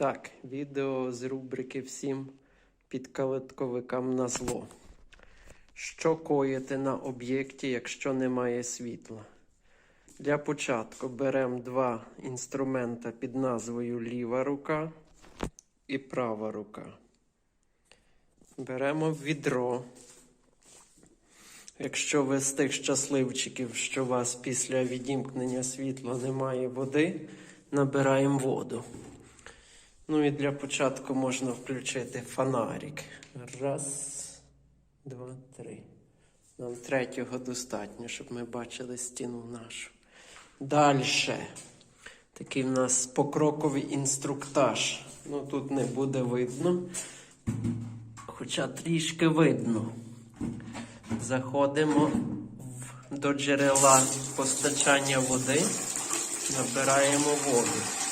Так, відео з рубрики всім підкалитковикам на зло. Що коїти на об'єкті, якщо немає світла? Для початку беремо два інструмента під назвою ліва рука і права рука. Беремо відро. Якщо ви з тих щасливчиків, що у вас після відімкнення світла немає води, набираємо воду. Ну і для початку можна включити фонарик. Раз, два, три. Нам третього достатньо, щоб ми бачили стіну нашу. Далі. Такий в нас покроковий інструктаж. Ну тут не буде видно. Хоча трішки видно. Заходимо до джерела постачання води, набираємо воду.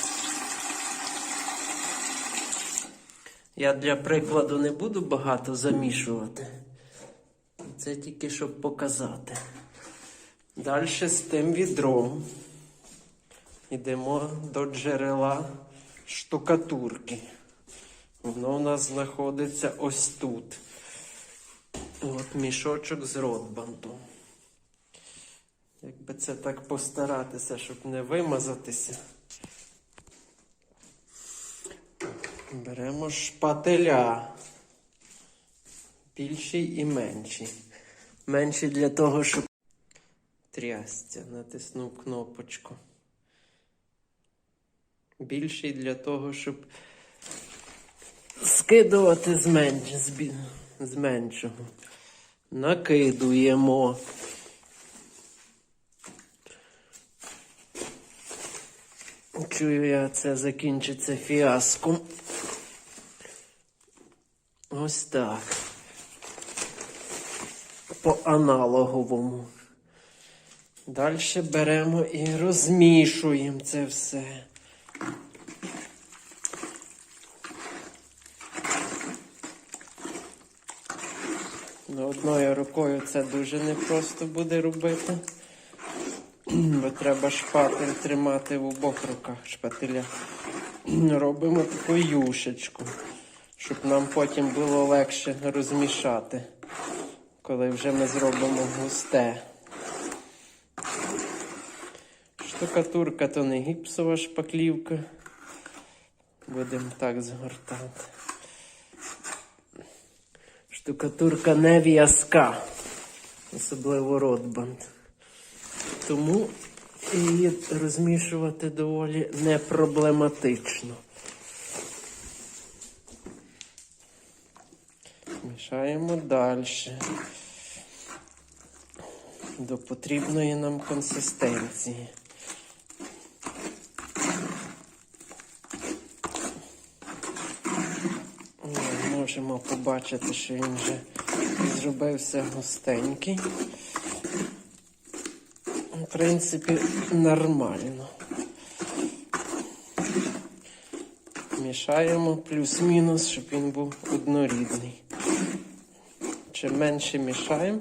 Я для прикладу не буду багато замішувати. Це тільки щоб показати. Далі з тим відром йдемо до джерела штукатурки. Воно у нас знаходиться ось тут. От мішочок з ротбантом. Якби це так постаратися, щоб не вимазатися. Беремо шпателя. Більший і менший. Менший для того, щоб трясця. Натиснув кнопочку. Більший для того, щоб скидувати з, менш, з меншого. Накидуємо. Чую я, це закінчиться фіаском. Ось так. По аналоговому. Далі беремо і розмішуємо це все. Ну, Одною рукою це дуже непросто буде робити. Бо треба шпатель тримати в обох руках шпателя. Робимо таку юшечку, щоб нам потім було легше розмішати, коли вже ми зробимо густе. Штукатурка то не гіпсова шпаклівка. Будемо так згортати. Штукатурка не в'язка, особливо ротбанд. Тому її розмішувати доволі непроблематично. Мішаємо далі. До потрібної нам консистенції. О, Можемо побачити, що він вже зробився густенький. В принципі, нормально. Мішаємо плюс-мінус, щоб він був однорідний. Чим менше мішаємо,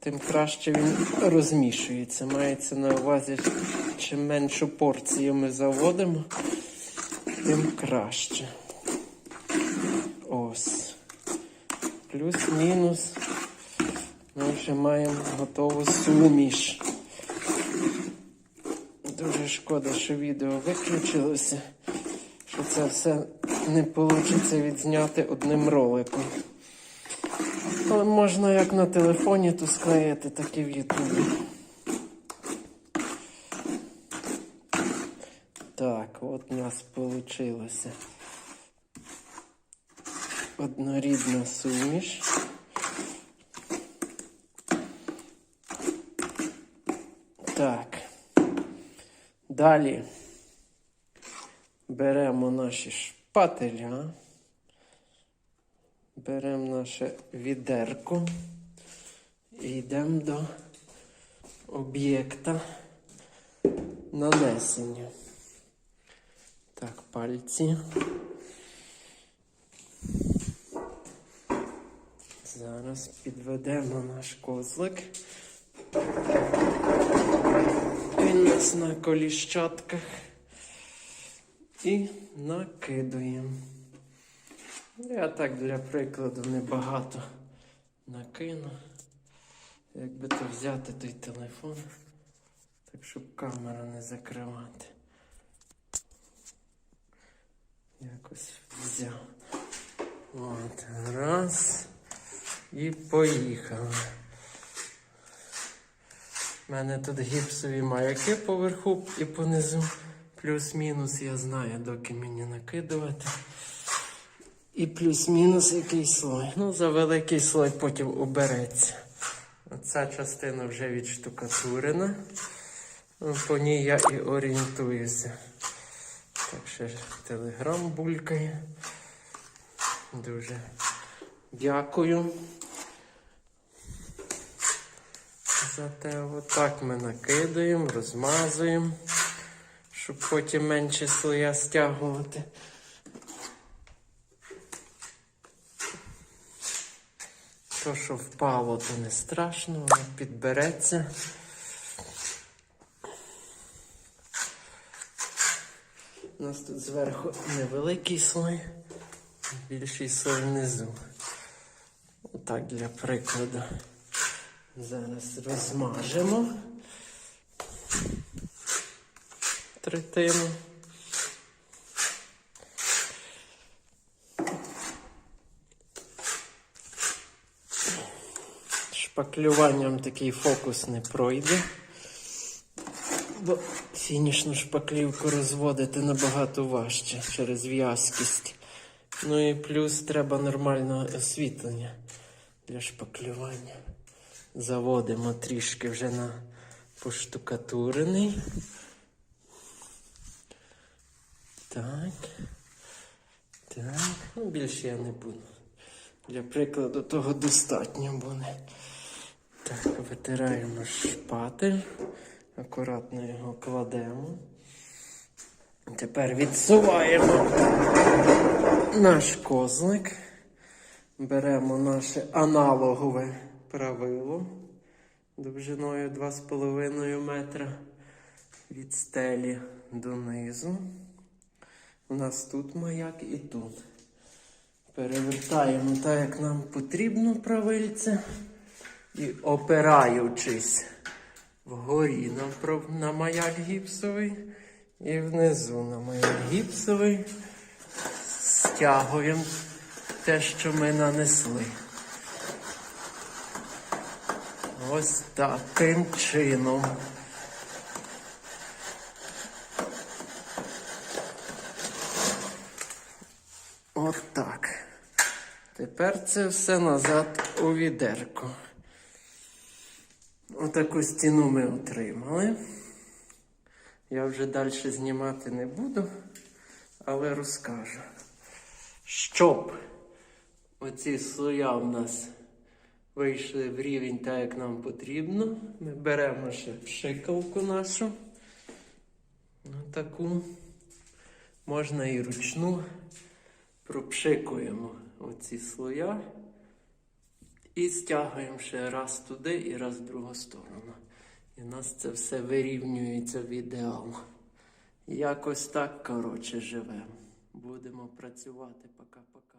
тим краще він розмішується. Мається на увазі, чим меншу порцію ми заводимо, тим краще. Ось. Плюс-мінус. Ми вже маємо готову суміш. Дуже шкода, що відео виключилося, що це все не вийде відзняти одним роликом. Але можна як на телефоні, то склеїти, так і в Ютубі. Так, от у нас вийшло. Однорідна суміш. Так. Далі беремо наші шпателя, беремо наше відерко і йдемо до об'єкта нанесення. Так, пальці. Зараз підведемо наш козлик. Він нас на коліщатках. і накидуємо. Я так для прикладу небагато накину. Якби то взяти той телефон, так щоб камеру не закривати. Якось взяв. От, раз. І поїхали. У мене тут гіпсові маяки поверху і понизу. Плюс-мінус я знаю, доки мені накидувати. І плюс-мінус який слой. Ну, за великий слой потім обереться. Оця частина вже відштукатурена. Ну, По ній я і орієнтуюся. Так ще телеграм булькає. Дуже дякую. За те, отак ми накидаємо, розмазуємо, щоб потім менше слоя стягувати. То, що впало, то не страшно, воно підбереться. У нас тут зверху невеликий слой, більший слой внизу. Отак для прикладу. Зараз розмажемо третину. Шпаклюванням такий фокус не пройде. Бо фінішну шпаклівку розводити набагато важче через в'язкість. Ну і плюс треба нормальне освітлення для шпаклювання. Заводимо трішки вже на поштукатурений. Так. Так. Ну, більше я не буду. Для прикладу того достатньо буде. Так, витираємо шпатель. Акуратно його кладемо. Тепер відсуваємо наш козлик. Беремо наше аналогове правило довжиною 2,5 метра від стелі донизу. У нас тут маяк і тут. Перевертаємо так, як нам потрібно правильце. І опираючись вгорі на, на маяк гіпсовий і внизу на маяк гіпсовий стягуємо те, що ми нанесли. Ось таким чином. От так. Тепер це все назад у відерко. Отаку стіну ми отримали. Я вже далі знімати не буду, але розкажу. Щоб оці слоя в нас вийшли в рівень так, як нам потрібно, ми беремо ще пшикалку нашу. Таку. Можна і ручну. Пропшикуємо оці слоя. І стягуємо ще раз туди і раз в другу сторону. І у нас це все вирівнюється в ідеал. Якось так, коротше, живемо. Будемо працювати. Пока-пока.